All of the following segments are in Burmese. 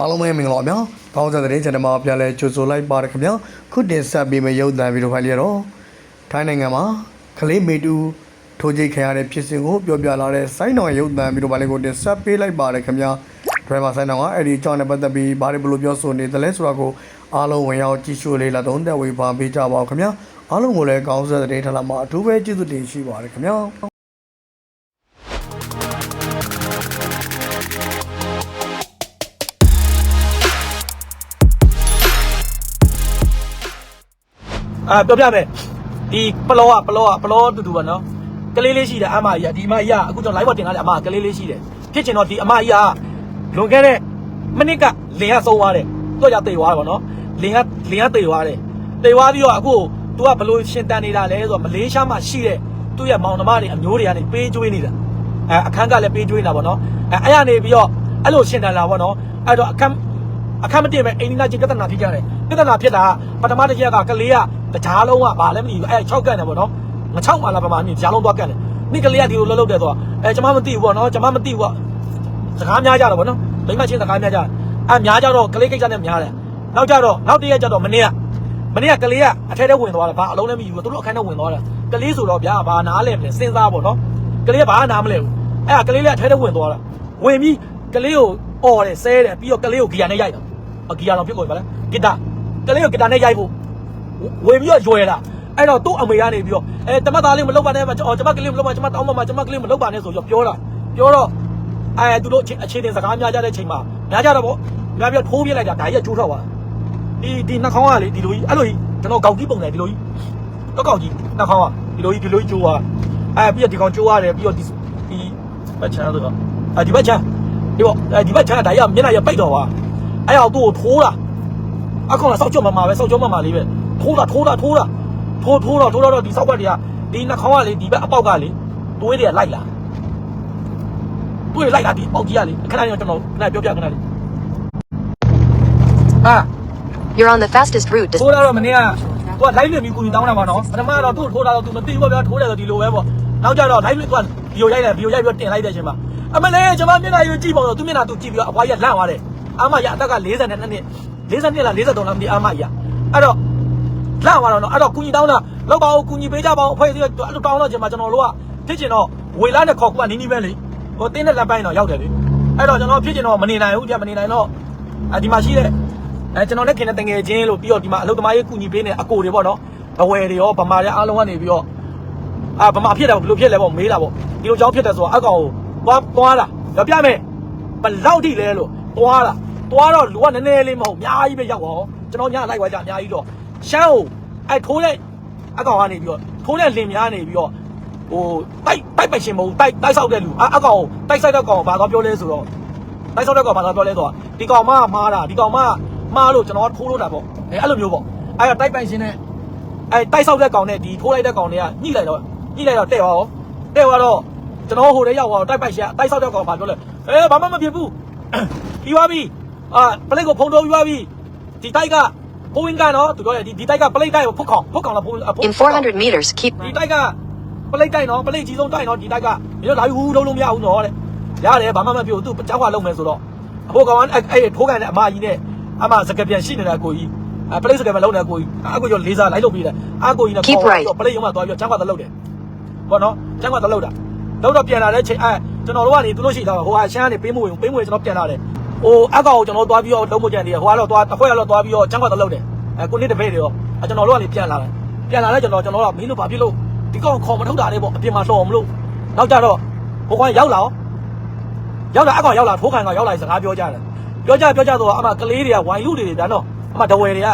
အားလုံးပဲမင်္ဂလာပါဗျာ။ကောင်းစားတဲ့ channel မှာပြန်လဲကြိုဆိုလိုက်ပါရခင်ဗျာ။ခုတင်ဆက်ပေးမယ့်ရုပ်သံဗီဒီယိုဖိုင်လေးတော့ထိုင်းနိုင်ငံမှာကလေးမေတူထိုးကြိတ်ခံရတဲ့ဖြစ်စဉ်ကိုပြောပြလာတဲ့စိုင်းတော်ရဲ့ရုပ်သံဗီဒီယိုဖိုင်လေးကိုတင်ဆက်ပေးလိုက်ပါရခင်ဗျာ။ driver စိုင်းတော်ကအဲ့ဒီအကြောင်းနဲ့ပတ်သက်ပြီးဘာတွေဘယ်လိုပြောဆိုနေသလဲဆိုတာကိုအားလုံးဝင်ရောက်ကြည့်ရှုလေးလာသုံးသက်ဝေဖန်ပေးကြပါဦးခင်ဗျာ။အားလုံးကိုလည်းကောင်းစားတဲ့ထလာမှာအထူးပဲကျေးဇူးတင်ရှိပါရခင်ဗျာ။ အာပြောပြမယ်ဒီပလောကပလောကပလောတူတူပါနော်ကလေးလေးရှိတယ်အမကြီးကဒီအမကြီးကအခုကျွန်တော် live ပေါ်တင်ထားတယ်အမကလေးလေးရှိတယ်ဖြစ်ချင်တော့ဒီအမကြီးကလွန်ခဲ့တဲ့မိနစ်ကလင်ကဆုံးသွားတယ်သူကကြတိတ်သွားတယ်ဗောနော်လင်ကလင်ကတိတ်သွားတယ်တိတ်သွားပြီးတော့အခု तू ကဘလို့ရှင်တန်နေတာလဲဆိုတော့မလေးရှားမှာရှိတဲ့သူ့ရဲ့မောင်နှမတွေအမျိုးတွေကနေပေးကျွေးနေတာအဲအခန်းကလည်းပေးကျွေးနေတာဗောနော်အဲအဲ့ရနေပြီးတော့အဲ့လိုရှင်တန်လာဗောနော်အဲ့တော့အခန်းအခက်မတင်ပဲအိမ်နီးနားချင်းပြဿနာဖြစ်ကြတယ် ပြဿနာဖြစ်တာပထမတစ်ချက်ကကလေးကကြားလုံးကဘာလဲမသိဘူးအဲ6ကန်တယ်ပေါ့နော်ငချောက်မှလာပမာမြင်ကြားလုံးသွားကန်တယ်နိကလေးကဒီလိုလှုပ်လှုပ်တယ်ဆိုတော့အဲကျွန်မမသိဘူးပေါ့နော်ကျွန်မမသိဘူးပေါ့စကားများကြတော့ပေါ့နော်မိမချင်းစကားများကြအဲများကြတော့ကလေးကိစ္စနဲ့များတယ်နောက်ကြတော့နောက်တရက်ကြတော့မနေ့ကမနေ့ကကလေးကအထဲထဲဝင်သွားတယ်ဘာအလုံးလည်းမယူဘူးသူတို့အခန်းထဲဝင်သွားတယ်ကလေးဆိုတော့ဗျာဘာနားလဲမလဲစဉ်းစားပေါ့နော်ကလေးကဘာနားမလဲဘူးအဲကလေးလည်းအထဲထဲဝင်သွားတာဝင်ပြီးကလေးကိုអော်တယ်ဆဲတယ်ပြီးတော့ကလေးကိုဂီယာနဲ့ရိုက်တယ်အဂီယာတော်ဖြစ်ကုန်ပါလားဂီတာ ကလေးကိုဂီတာနဲ့ရိုက်ဖို့ဝင်ပြီးတော့ရွယ်တာအဲ့တော့သူ့အမေကနေပြီးတော့အဲတမတ်သားလေးမလုပ်ပါနဲ့ကျွန်တော်ကလေးမလုပ်ပါကျွန်မတောင်းပါမှာကျွန်မကလေးမလုပ်ပါနဲ့ဆိုပြီးပြောတာပြောတော့အဲသူတို့အခြေတင်စကားများကြတဲ့ချိန်မှာများကြတော့ဗောများပြီးထိုးပြလိုက်တာဒါကြီးကကျိုးထွက်သွားဒီဒီနှာခေါင်းကလေဒီလိုကြီးအဲ့လိုကြီးကျွန်တော်ကောက်ကြီးပုံတယ်ဒီလိုကြီးတော့ကောက်ကြီးနှာခေါင်းကဒီလိုကြီးဒီလိုကြီးကျိုးသွားအဲပြီးတော့ဒီကောင်ကျိုးရတယ်ပြီးတော့ဒီဒီဘက်ချမ်းဆိုတော့အဲဒီဘက်ချမ်းဒီပေါ့အဲဒီဘက်ချမ်းကဒါကြီးကမျက်နှာရပိတ်တော့သွားအဲ့အောင်သူ့ကိုထိုးတာ အခုကစောက်ကြွမမှာပဲစောက်ကြွမမှာလေးပဲထိုးတာထိုးတာထိုးတာထိုးထိုးတော့ထိုးတော့ဒီစောက်ကတွေကဒီနှာခေါင်းကလေဒီဘက်အပေါက်ကလေတွေးတွေကလိုက်လာတွေးလိုက်လာဒီပေါက်ကြီးကလေခဏလေးကျွန်တော်ခဏပြောပြခဏလေးဟာ You're on the fastest route to ထိုးလာတော့မနေ့ကသူက live လွှင့်ပြီးကူညီတောင်းတာပါနော်ပထမတော့သူ့ထိုးတာတော့သူမသိဘူးဗျာထိုးတယ်ဆိုဒီလိုပဲပေါ့နောက်ကြတော့ live လွှင့်သူကဗီဒီယိုရိုက်တယ်ဗီဒီယိုရိုက်ပြီးတင်လိုက်တဲ့အချိန်မှာအမလေးကျွန်မမျက်နှာယူကြည့်ပါတော့သူမျက်နှာသူကြည့်ပြီးတော့အဖွားကြီးကလန့်သွားတယ်အမကြီးအသက်က42နှစ် 42လား43လားမသိအမကြီးအဲ့တော့လန့်သွားတော့နော်အဲ့တော့ကူညီတောင်းတာလောက်ပါဦးကူညီပေးကြပါဦးအဖွဲ့အစည်းအဲ့လိုတောင်းတော့ချိန်မှာကျွန်တော်တို့ကဖြစ်ချင်တော့ဝေလာနဲ့ခေါ်ကူကနီးနီးပဲလေဟိုတင်းတဲ့လက်ပိုင်းတော့ရောက်တယ်လေအဲ့တော့ကျွန်တော်ဖြစ်ချင်တော့မနေနိုင်ဘူးပြမနေနိုင်တော့အဲဒီမှာရှိတဲ့အဲကျွန်တော်လည်းခင်တဲ့တငယ်ချင်းလို့ပြီးတော့ဒီမှာအလုပ်သမားရေးကူညီပေးနေအကိုတွေပေါ့နော်ဘဝယ်တွေရောဗမာတွေအားလုံးကနေပြီးတော့အာဗမာဖြစ်တယ်ဘယ်လိုဖြစ်လဲပေါ့မေးတာပေါ့ဒီလိုကြောင်းဖြစ်တယ်ဆိုတော့အကောင်ကိုသွားသွားတာကြပြမယ်ဘလောက်ထိလဲလို့သွားတာ သွားတော့လူကနည်းနည်းလေးမဟုတ်အများကြီးပဲရောက်တော့ကျွန်တော်ညလိုက်သွားကြအများကြီးတော့ရှမ်းကိုအဲထိုးတဲ့အကောင်ကနေပြီးတော့ထိုးတဲ့လင်များနေပြီးတော့ဟိုတိုက်တိုက်ပိုက်ရှင်မဟုတ်တိုက်တိုက်ဆောက်တဲ့လူအအကောင်တိုက်ဆိုင်တဲ့ကောင်ဘာသွားပြောလဲဆိုတော့တိုက်ဆောက်တဲ့ကောင်ဘာသာပြောလဲဆိုတော့ဒီကောင်မမှားတာဒီကောင်မမှားလို့ကျွန်တော်ထိုးလို့တာပေါ့အဲအဲ့လိုမျိုးပေါ့အဲ့တော့တိုက်ပိုင်ရှင်နဲ့အဲတိုက်ဆောက်တဲ့ကောင်နဲ့ဒီထိုးလိုက်တဲ့ကောင်တွေကညှိလိုက်တော့ညှိလိုက်တော့တဲ့ရောတဲ့ရောတော့ကျွန်တော်ဟိုထဲရောက်သွားတော့တိုက်ပိုင်ရှင်တိုက်ဆောက်တဲ့ကောင်ဘာပြောလဲအဲဘာမှမဖြစ်ဘူးပြီးသွားပြီ အာပလိတ်ကိုဖုံတော့ပြီးသွားပြီဒီတိုက်ကဖိုးဝင်ကနော်သူပြောတယ်ဒီဒီတိုက်ကပလိတ်တိုက်ကိုဖုတ်ခေါင်ဖုတ်ခေါင်လားဖုတ် In 400 meters, keep ဒီတိုက်ကပလိတ်တိုက်နော်ပလိတ်ကြီးဆုံးတိုက်နော်ဒီတိုက်ကမင်းတို့လာပြီးဟူးလုံးလုံးမရဘူးနော်တဲ့ရတယ်ဘာမှမပြောသူကြောက်ခွာလုံးမယ်ဆိုတော့အဖိုးကောင်ကအဲ့အဲ့ထိုးကန်တဲ့အမကြီးနဲ့အမစကပြန်ရှိနေတဲ့အကိုကြီးအဲပလိတ်စကပြန်လုံးတဲ့အကိုကြီးအကိုကျော်လေးစားလိုက်လို့ပြီးတယ်အကိုကြီးနဲ့ Keep right ပလိတ်ရုံးမှာသွားပြီးကြောက်ခွာတလုံးတယ်ဘောနော်ကြောက်ခွာတလုံးတာလုံးတော့ပြန်လာတဲ့ချိန်အဲကျွန်တော်တို့ကနေသူတို့ရှိတော့ဟိုအရှမ်းကနေပေးမဝင်ပေးမဝင်ကျွန်တော်ပြန်လာတယ် ဟိုအကောင်ကိုကျွန်တော်သွားပြီးတော့လုံးမကြံသေးတယ်ဟိုကတော့သွားတစ်ခွက်ကတော့သွားပြီးတော့ကြောက်ခွာတလုံးတယ်အဲကိုနှစ်တပည့်တွေရောအဲကျွန်တော်တို့ကနေပြန်လာတယ်ပြန်လာလဲကျွန်တော်ကျွန်တော်ကမင်းတို့ဘာဖြစ်လို့ဒီကောင်ခေါ်မထုတ်တာလေပေါ့အပြင်မှာလှော်မလို့နောက်ကြတော့ဟိုကောင်ရောက်လာရောက်လာအကောင်ရောက်လာထိုးခံကောင်ရောက်လာစကားပြောကြတယ်ပြောကြပြောကြတော့အမကလေးတွေကဝိုင်လူတွေဗျာနော်အမဒဝယ်တွေက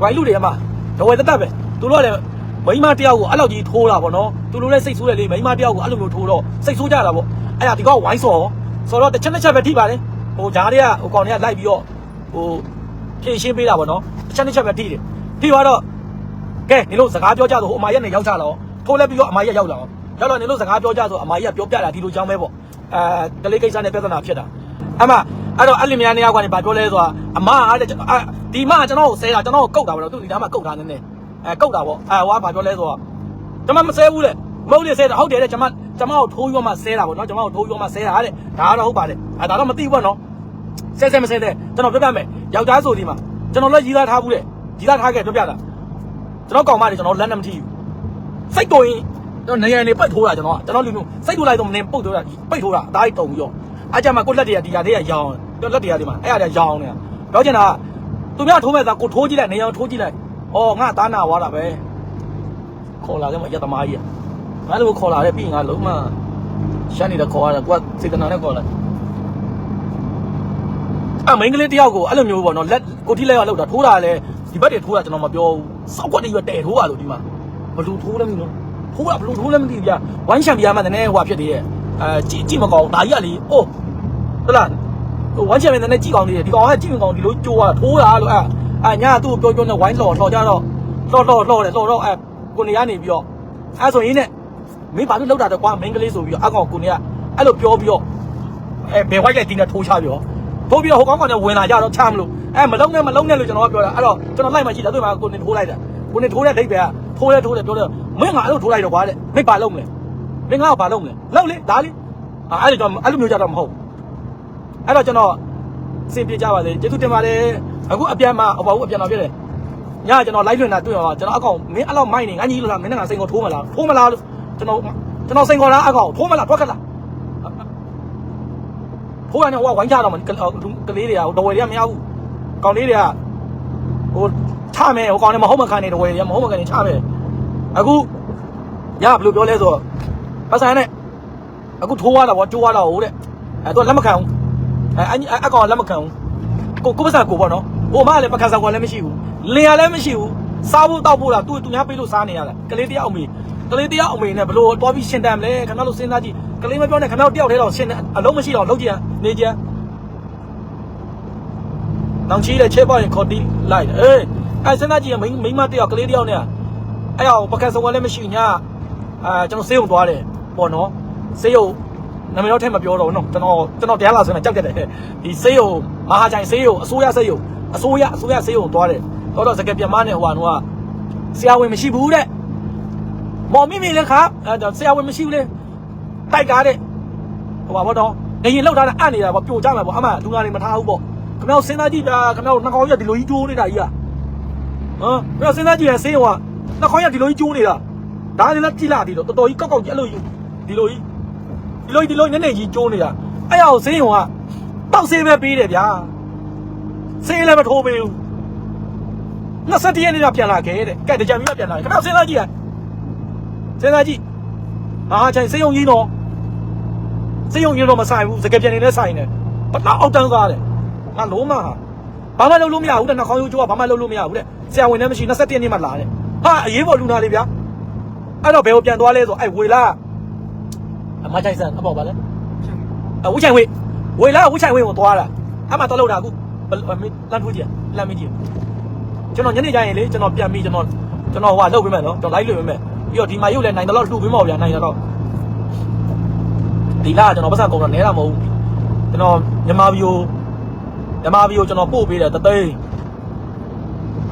ဝိုင်လူတွေအမဒဝယ်တက်တက်ပဲသူတို့ကလည်းမိန်းမတယောက်ကိုအဲ့လောက်ကြီးထိုးတာပေါ့နော်သူတို့လည်းစိတ်ဆိုးတယ်လေမိန်းမတယောက်ကိုအဲ့လိုမျိုးထိုးတော့စိတ်ဆိုးကြတာပေါ့အဲ့ဒါဒီကောင်ဝိုင်းစော်ဆိုတော့တစ်ချက်တစ်ချက်ပဲထိပါတယ် ဟိုဂျားတွေကဟိုကောင်တွေကလိုက်ပြီးတော့ဟိုဖြည့်ရှင်းပေးတာပေါ့နော်တစ်ချက်တစ်ချက်ပဲထိတယ်ထိသွားတော့ကဲနေလို့စကားပြောကြဆိုဟိုအမရက်နဲ့ရောက်ချလာတော့ထိုးလဲပြီးတော့အမရက်ရောက်လာအောင်ရောက်တော့နေလို့စကားပြောကြဆိုအမရက်ပြောပြတာဒီလိုကြောင်းပဲပေါ့အဲကလေးကိစ္စနဲ့ပြဿနာဖြစ်တာအမအဲ့တော့အဲ့လင်မယားနှစ်ယောက်ကနေဗာပြောလဲဆိုတာအမအားတဲ့ဒီမကျွန်တော်ကိုဆဲတာကျွန်တော်ကိုကုတ်တာပေါ့နော်သူဒီသားမှာကုတ်တာနည်းနည်းအဲကုတ်တာပေါ့အဲဟိုကဗာပြောလဲဆိုတာကျွန်မမဆဲဘူးလေမဟုတ်လေဆဲတာဟုတ်တယ်တဲ့ကျွန်မကျွန်မကိုထိုးပြီးတော့မှဆဲတာပေါ့နော်ကျွန်မကိုထိုးပြီးတော့မှဆဲတာတဲ့ဒါကတော့ဟုတ်ပါတယ်အဲဒါတော့မသိဘူးပေါ့နော် ဆဲဆဲမဆဲတဲ့ကျွန်တော်ပြောပြမယ်ယောက်ျားဆိုဒီမှာကျွန်တော်လည်းရီးသားထားဘူးတဲ့ရီးသားထားခဲ့ပြောပြတာကျွန်တော်ကောင်မတွေကျွန်တော်လက်နဲ့မထီဘူးစိတ်တော်ရင်ကျွန်တော်နေရနေပိတ်ထိုးတာကျွန်တော်ကကျွန်တော်လူမျိုးစိတ်ထိုးလိုက်တော့မနေပုတ်ထိုးတာပိတ်ထိုးတာအသားကြီးတုံပြီးတော့အားကြမှာကိုလက်တွေကဒီဟာတွေကရောင်းတော့လက်တွေကဒီမှာအဲ့ဟာတွေကရောင်းနေတာပြောချင်တာကသူများထိုးမဲ့သားကိုထိုးကြည့်လိုက်နေအောင်ထိုးကြည့်လိုက်ဩငါသားနာသွားတာပဲခေါ်လာတယ်မရက်သမားကြီးကငါတို့ခေါ်လာတယ်ပြီးရင်ငါလုံးမရှမ်းနေတဲ့ခေါ်ရတာကွာစေတနာနဲ့ခေါ်လာ အမင်္ဂလိတယောက်ကိုအဲ့လိုမျိုးပေါ့နော်လက်ကိုတိလက်ရလောက်တာထိုးတာလည်းဒီဘက်တွေထိုးတာကျွန်တော်မပြောဘူးစောက်ကွက်တွေပဲတဲထိုးရလို့ဒီမှာဘလူထိုးလည်းမလို့ထိုးတာဘလူထိုးလည်းမသိဘူးဗျဝိုင်းချန်ပီယံမှာတည်းဟိုဖြစ်သေးရဲ့အဲကြည့်ကြည့်မကောင်းဒါကြီးကလေအိုးဟုတ်လားဟိုဝိုင်းချန်ပီယံတည်းကြည့်ကောင်းသေးတယ်ဒီကောင်ကကြည့်မကောင်းဒီလိုကြိုးရထိုးတာလို့အဲအညာသူ့ကိုပြောပြောနဲ့ဝိုင်းလော်လော်ကြတော့လော်လော်လော်တယ်လော်တော့အဲကိုနေရနေပြီးတော့အဲဆိုရင်နဲ့မင်းဘာလို့လောက်တာတော့ကွာမင်္ဂလိဆိုပြီးတော့အကောင်ကိုနေကအဲ့လိုပြောပြီးတော့အဲဘယ်ဝိုက်လိုက်တင်းနဲ့ထိုးချပြော ထိုးပြီးတော့ဟိုကောင်းကောင်နဲ့ဝင်လာကြတော့ချမလို့အဲမလုံးနဲ့မလုံးနဲ့လို့ကျွန်တော်ကပြောတာအဲ့တော့ကျွန်တော်လိုက်မှရှိတယ်သူကကိုနေထိုးလိုက်တာကိုနေထိုးတဲ့ဒိတ်ပဲကထိုးလဲထိုးတယ်ပြောတယ်မင်းငါအဲ့လိုထိုးလိုက်တော့ကွာတဲ့မင်းဘာလုံးလဲမင်းငါဘာလုံးလဲလောက်လေဒါလေအဲ့လိုတော့အဲ့လိုမျိုးကြတော့မဟုတ်အဲ့တော့ကျွန်တော်စင်ပြေကြပါလေကျေးဇူးတင်ပါတယ်အခုအပြန်မှာဟိုဘာဘူးအပြန်တော့ပြည့်တယ်ညကျွန်တော်လိုက်လွင်တာတွေ့ရတော့ကျွန်တော်အကောင်မင်းအဲ့လောက်မိုက်နေငါကြီးလို့လားမင်းနဲ့ငါစိန်ကိုထိုးမလားထိုးမလားလို့ကျွန်တော်ကျွန်တော်စိန်ခေါ်တာအကောင်ထိုးမလားထွက်ခက်လား ဖိုးရနေဟိုကဝိုင်းကြတော့မကလေးတွေကတော်ဝယ်တွေကမရဘူးကောင်လေးတွေကဟိုချမယ်ဟိုကောင်တွေမဟုတ်မခံနေတော်ဝယ်တွေကမဟုတ်မခံနေချမယ်အခုရဘယ်လိုပြောလဲဆိုတော့ပတ်စံနဲ့အခုထိုးရတာဗောကျိုးရတာဟုတ်တဲ့အဲသူလက်မခံဘူးအဲအအကောင်လက်မခံဘူးကိုကိုပတ်စံကိုပေါ့နော်ဟိုမလည်းပကစားကွာလည်းမရှိဘူးလင်ရလည်းမရှိဘူးစားဖို့တောက်ဖို့လားသူသူများပေးလို့စားနေရတာကလေးတယောက်အမေ ကလေးတယောက်အမေနဲ့ဘလို့တွားပြီးရှင်းတမ်းလဲခင်ဗျားတို့စဉ်းစားကြည့်ကလေးမပြောနဲ့ခင်ဗျားတို့တယောက်တည်းတော့ရှင်းအလုံးမရှိတော့လုံးကြည့်နေကြနောင်ချီးတဲ့ချဲပေါ့ရင်ခေါ်တီးလိုက်အေးအဲစဉ်းစားကြည့်မိမိမတယောက်ကလေးတယောက်နဲ့အဲ့ဟောပကစားကွာလည်းမရှိညာအာကျွန်တော်စေးုံသွားတယ်ပေါ့နော်စေးုံနာမည်တော့ထဲမပြောတော့ဘူးနော်ကျွန်တော်ကျွန်တော်တရားလာဆိုရင်ကြောက်တတ်တယ်ဒီစေးုံမဟာချိုင်စေးုံအစိုးရစေးုံအစိုးရအစိုးရစေးုံသွားတယ်တော့တော့စကပြမနဲ့ဟိုဟာတော့ဆရာဝန်မရှိဘူးတဲ့ မော်မိမိလည်းခါအဲဆရာဝန်မရှိဘူးလေတိုက်ကားတဲ့ဟိုပါဘောတော့ငရင်လောက်ထားတာအံ့နေတာပေါ့ပြိုကြမှာပေါ့အမှလူနာတွေမထားဘူးပေါ့ခမောက်စဉ်းစားကြည့်တာခမောက်နှကောင်းရက်ဒီလိုကြီးကျိုးနေတာကြီးอ่ะဟမ်ခမောက်စဉ်းစားကြည့်ရဆေးဟိုကနှကောင်းရက်ဒီလိုကြီးကျိုးနေတာဒါလည်းလက်ကြည့်လာဒီလိုတော်တော်ကြီးကောက်ကောက်ကြီးအဲ့လိုကြီးဒီလိုကြီးဒီလိုကြီးဒီလိုနည်းနည်းကြီးကျိုးနေတာအဲ့အောင်ဆေးဟိုကတောက်ဆေးပဲပေးတယ်ဗျာဆေးလည်းမထိုးပေးဘူး27ရက်နေ့ကပြန်လာခဲ့တဲ့ကဲတကြံပြီးပြန်လာခမောက်စဉ်းစားကြည့်ရ စဉ်းစားကြည့်မဟာချိုင်ဆေးရုံကြီးတော့စေယုံရင်တော့မဆိုင်ဘူးစကပြန်နေနဲ့ဆိုင်တယ်ပထအောက်တန်းကားတယ်ငါလုံးမဟာဘာမှလုပ်လို့မရဘူးတဲ့နှာခေါင်းရိုးကျိုးကဘာမှလုပ်လို့မရဘူးတဲ့ဆရာဝန်လည်းမရှိ27ရက်နေ့မှလာတယ်ဟာအရေးပေါ်လူနာလေးဗျာအဲ့တော့ဘယ်ကိုပြန်သွားလဲဆိုအဲ့ဝေလာအမချိုင်ဆန်အပေါ့ပါလဲအဝူချိုင်ဝေဝေလာဝူချိုင်ဝေကိုသွားတာအမှတော့လောက်တာအခုလမ်းထိုးကြည့်လမ်းမကြည့်ကျွန်တော်ညနေကျရင်လေကျွန်တော်ပြန်ပြီးကျွန်တော်ကျွန်တော်ဟိုကလုပ်ပေးမယ်နော်ကျွန်တော် live လုပ်ပေးမယ် ပြီးတော့ဒီမှာရုပ်လည်းနိုင်တော့လှူပေးမော်ဗျာနိုင်တော့ဒီလကကျွန်တော်ပတ်စံကုန်တော့နဲတာမဟုတ်ဘူးကျွန်တော်မြန်မာဗီယိုမြန်မာဗီယိုကျွန်တော်ပို့ပေးတယ်တသိန်း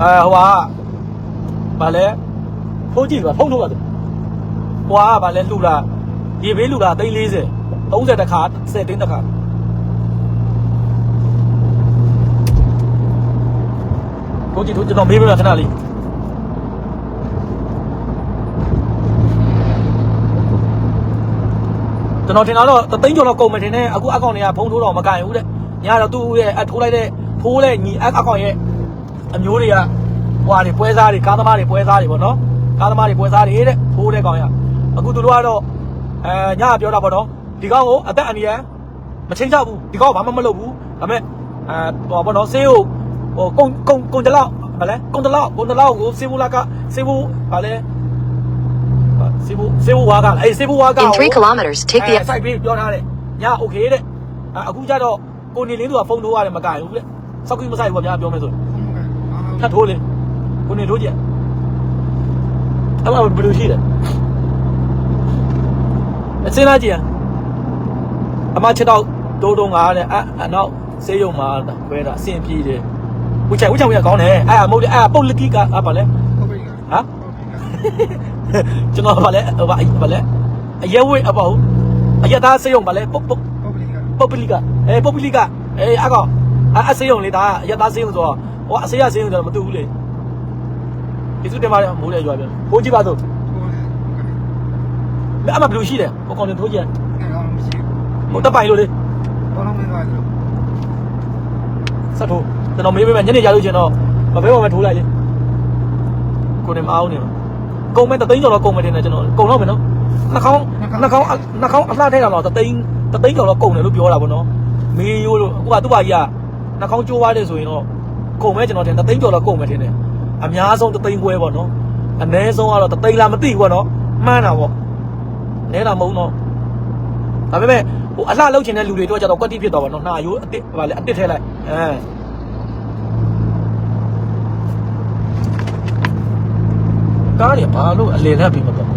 အဲဟိုကဗာလဲထိုးကြည့်ပါဖုန်းထိုးပါတယ်ဟိုကဗာလဲလူလာရေဘေးလူလာသိန်း40 30တခါ10တင်းတခါကိုကြည့်တို့ကျွန်တော်မေးပြရခဏလေး ကျွန်တော်ထင်တာတော့တသိန်းကျော်တော့ကုန်မယ်ထင်တယ်အခုအကောင့်တွေကဖုန်းထိုးတော့မကင်ဘူးတဲ့ညာတော့သူ့ရဲ့အထိုးလိုက်တဲ့ထိုးလိုက်ညီအအကောင့်ရဲ့အမျိုးတွေကဟွာတွေပွဲစားတွေကားသမားတွေပွဲစားတွေပေါ့နော်ကားသမားတွေပွဲစားတွေတဲ့ထိုးတဲ့ကောင်ရအခုသူတို့ကတော့အဲညာပြောတာပေါ့နော်ဒီကောင်ကိုအသက်အန္တရာယ်မချင်းချဘူးဒီကောင်ဘာမှမလုပ်ဘူးဒါပေမဲ့အဲဟောပေါ့နော်ဆေးကိုဟိုကုံကုံကုံတလောက်ဗာလဲကုံတလောက်ကုံတလောက်ကိုဆေးဘူးလာကဆေးဘူးဗာလဲ ဆေးဘူးဆေးဘူးဝါကအေးဆေးဘူးဝါက In 3 kilometers, take အဲ the စိုက်ပြီးပြောထားတယ်ညာโอเคတဲ့အဲအခုကျတော့ကိုနေလင်းသူကဖုန်းထိုးရတယ်မကင်ဘူးတဲ့စောက်ကြီးမဆိုင်ဘူးဗျာပြောမယ်ဆိုထပ်ထိုးလေကိုနေထိုးကြအဲ့မှာဘယ်လိုရှိလဲအစင်းလာကြည့်အမချက်တော့တိုးတုံးငါတဲ့အအနောက်ဆေးရုံမှာခွဲတာအဆင်ပြေတယ်ဝချင်ဝချင်ဝချင်ကောင်းတယ်အဲ့အမဟုတ်လေအဲ့ပုတ်လကီကအဲ့ပါလဲဟမ် ကျွန်တော်ဗာလဲဗာဗာလဲအရဲဝဲအပေါ့အရသားစေယုံဗာလဲပုတ်ပုတ်ပုတ်ပလီကအဲပုတ်ပလီကအဲအကောင်အအစေးုံလေဒါအရက်သားစေးုံဆိုတော့ဟိုအစေးရစေးုံဆိုတော့မတူဘူးလေကျေးဇူးတင်ပါတယ်မိုးလေရွာပြန်ဘိုးကြည့်ပါစို့မအမဘလူးရှိတယ်ဟိုကောင်တင်ထိုးကြည့်ဟိုတက်ပိုင်လို့လေဆက်ထိုးကျွန်တော်မေးပေးမယ်ညနေကြလို့ချင်းတော့မဘဲပေါ်မှာထိုးလိုက်လေကိုနေမအောင်နေမှာ ကုံမဲ့တသိန်းကျော်တော့ကုံမဲ့တင်တယ်ကျွန်တော်ကုံတော့မယ်နော်နှာခေါင်းနှာခေါင်းနှာခေါင်းအလှထဲကတော့တသိန်းတသိန်းကျော်တော့ကုံတယ်လို့ပြောတာဗောနော်မေးရိုးလို့ဟိုကသူ့ဘာကြီးကနှာခေါင်းကျိုးသွားတယ်ဆိုရင်တော့ကုံမဲ့ကျွန်တော်တင်တသိန်းကျော်တော့ကုံမဲ့တင်တယ်အများဆုံးတသိန်းခွဲဗောနော်အနည်းဆုံးကတော့တသိန်းလားမသိဘူးဗောနော်မှန်းတာဗောနဲတာမဟုတ်တော့ဒါပေမဲ့ဟိုအလှလောက်ချင်တဲ့လူတွေတော့ကျတော့ကွက်တိဖြစ်သွားဗောနော်နှာရိုးအစ်စ်ဟိုလေအစ်စ်ထဲလိုက်အဲ ကားနေဘာလို့အလယ်နဲ့ပြီးမတော့